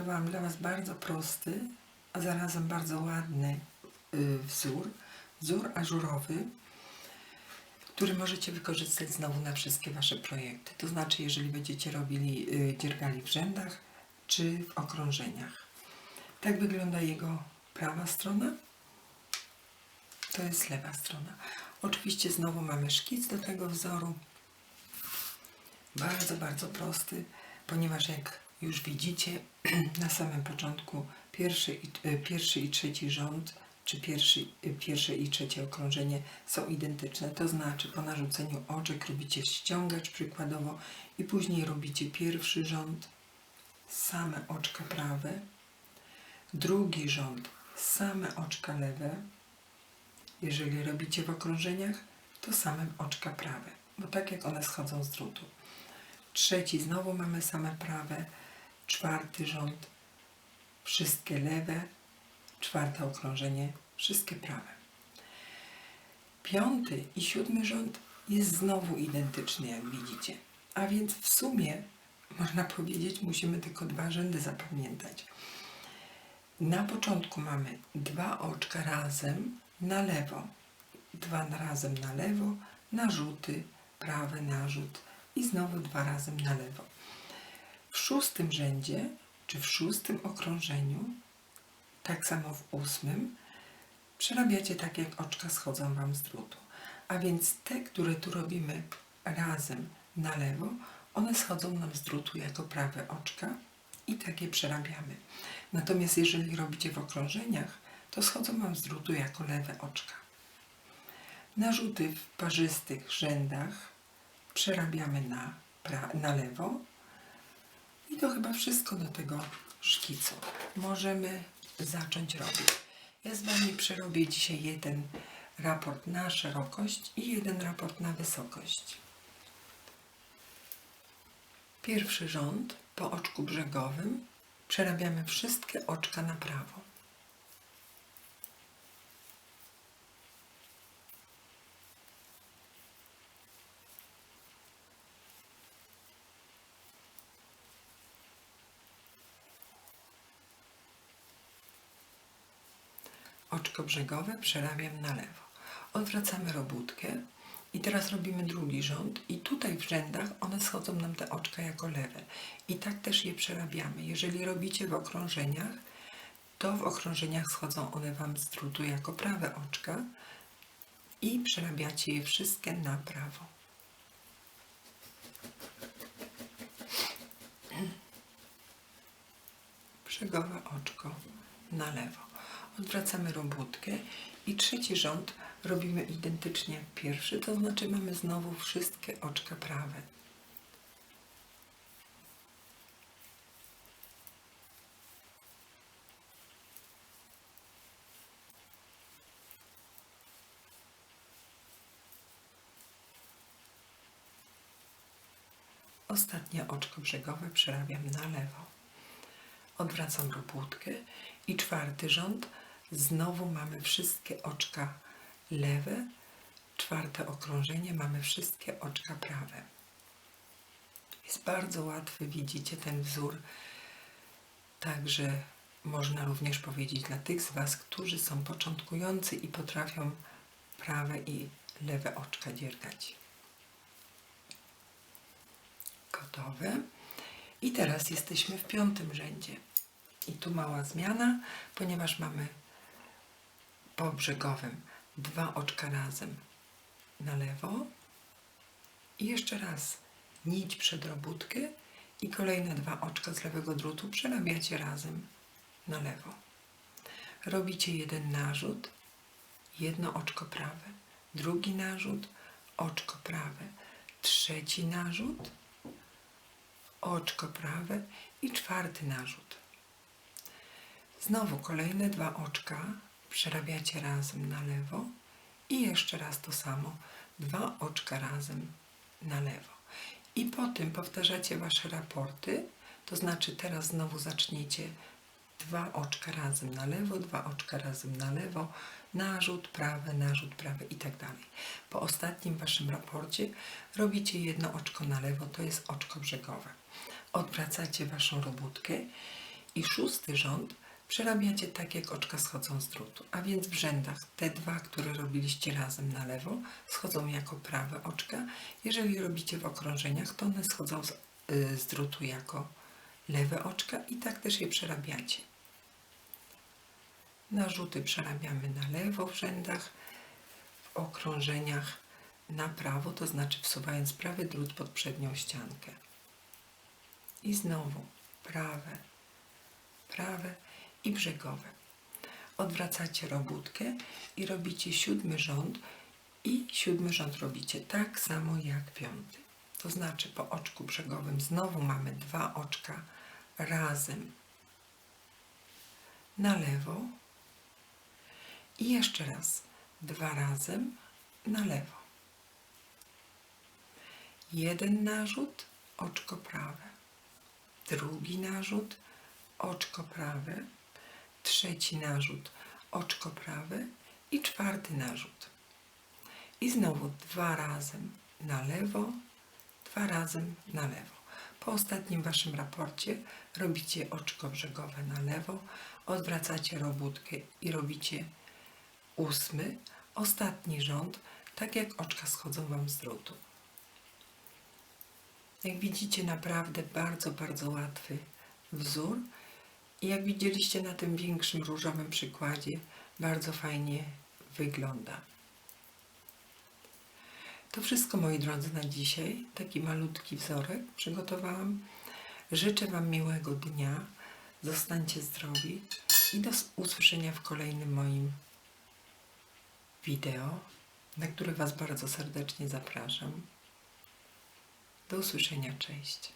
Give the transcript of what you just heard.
przygotowałam dla Was bardzo prosty, a zarazem bardzo ładny y, wzór. Wzór ażurowy, który możecie wykorzystać znowu na wszystkie Wasze projekty. To znaczy, jeżeli będziecie robili, y, dziergali w rzędach czy w okrążeniach. Tak wygląda jego prawa strona. To jest lewa strona. Oczywiście znowu mamy szkic do tego wzoru. Bardzo, bardzo prosty, ponieważ jak już widzicie na samym początku pierwszy i, e, pierwszy i trzeci rząd, czy pierwszy, e, pierwsze i trzecie okrążenie są identyczne. To znaczy po narzuceniu oczek robicie ściągacz przykładowo i później robicie pierwszy rząd, same oczka prawe, drugi rząd, same oczka lewe. Jeżeli robicie w okrążeniach, to samym oczka prawe, bo tak jak one schodzą z drutu. Trzeci znowu mamy same prawe, czwarty rząd, wszystkie lewe, czwarte okrążenie, wszystkie prawe. Piąty i siódmy rząd jest znowu identyczny, jak widzicie. A więc w sumie, można powiedzieć, musimy tylko dwa rzędy zapamiętać. Na początku mamy dwa oczka razem na lewo, dwa razem na lewo, narzuty, prawy narzut i znowu dwa razem na lewo. W szóstym rzędzie, czy w szóstym okrążeniu, tak samo w ósmym, przerabiacie tak, jak oczka schodzą Wam z drutu. A więc te, które tu robimy razem na lewo, one schodzą nam z drutu jako prawe oczka i takie przerabiamy. Natomiast jeżeli robicie w okrążeniach, to schodzą Wam z drutu jako lewe oczka. Narzuty w parzystych rzędach przerabiamy na, na lewo. To chyba wszystko do tego szkicu. Możemy zacząć robić. Ja z Wami przerobię dzisiaj jeden raport na szerokość i jeden raport na wysokość. Pierwszy rząd po oczku brzegowym przerabiamy wszystkie oczka na prawo. Oczko brzegowe przerabiam na lewo. Odwracamy robótkę i teraz robimy drugi rząd i tutaj w rzędach one schodzą nam te oczka jako lewe. I tak też je przerabiamy. Jeżeli robicie w okrążeniach, to w okrążeniach schodzą one Wam z drutu jako prawe oczka i przerabiacie je wszystkie na prawo. Brzegowe oczko na lewo. Odwracamy robótkę i trzeci rząd robimy identycznie jak pierwszy, to znaczy mamy znowu wszystkie oczka prawe. Ostatnie oczko brzegowe przerabiam na lewo. Odwracam robótkę i czwarty rząd. Znowu mamy wszystkie oczka lewe. Czwarte okrążenie mamy wszystkie oczka prawe. Jest bardzo łatwy, widzicie ten wzór. Także można również powiedzieć dla tych z Was, którzy są początkujący i potrafią prawe i lewe oczka dziergać. Gotowe. I teraz jesteśmy w piątym rzędzie. I tu mała zmiana, ponieważ mamy po brzegowym dwa oczka razem na lewo i jeszcze raz nić przed robótkę i kolejne dwa oczka z lewego drutu przerabiacie razem na lewo. Robicie jeden narzut, jedno oczko prawe, drugi narzut, oczko prawe, trzeci narzut, oczko prawe i czwarty narzut. Znowu kolejne dwa oczka przerabiacie razem na lewo i jeszcze raz to samo, dwa oczka razem na lewo. I po tym powtarzacie Wasze raporty, to znaczy teraz znowu zaczniecie dwa oczka razem na lewo, dwa oczka razem na lewo, narzut prawy, narzut prawy i tak dalej. Po ostatnim Waszym raporcie robicie jedno oczko na lewo, to jest oczko brzegowe. Odwracacie Waszą robótkę I szósty rząd przerabiacie tak, jak oczka schodzą z drutu. A więc w rzędach te dwa, które robiliście razem na lewo, schodzą jako prawe oczka. Jeżeli robicie w okrążeniach, to one schodzą z, y, z drutu jako lewe oczka i tak też je przerabiacie. Narzuty przerabiamy na lewo w rzędach, w okrążeniach na prawo, to znaczy wsuwając prawy drut pod przednią ściankę. I znowu prawe, prawe i brzegowe. Odwracacie robótkę i robicie siódmy rząd i siódmy rząd robicie tak samo jak piąty. To znaczy po oczku brzegowym znowu mamy dwa oczka razem na lewo i jeszcze raz dwa razem na lewo. Jeden narzut, oczko prawe. Drugi narzut, oczko prawe. Trzeci narzut, oczko prawe. I czwarty narzut. I znowu dwa razem na lewo, dwa razem na lewo. Po ostatnim waszym raporcie robicie oczko brzegowe na lewo, odwracacie robótkę i robicie ósmy, ostatni rząd, tak jak oczka schodzą wam z drutu. Jak widzicie, naprawdę bardzo, bardzo łatwy wzór. I jak widzieliście na tym większym różowym przykładzie, bardzo fajnie wygląda. To wszystko, moi drodzy, na dzisiaj. Taki malutki wzorek przygotowałam. Życzę Wam miłego dnia. Zostańcie zdrowi i do usłyszenia w kolejnym moim wideo, na które Was bardzo serdecznie zapraszam. Do usłyszenia, cześć.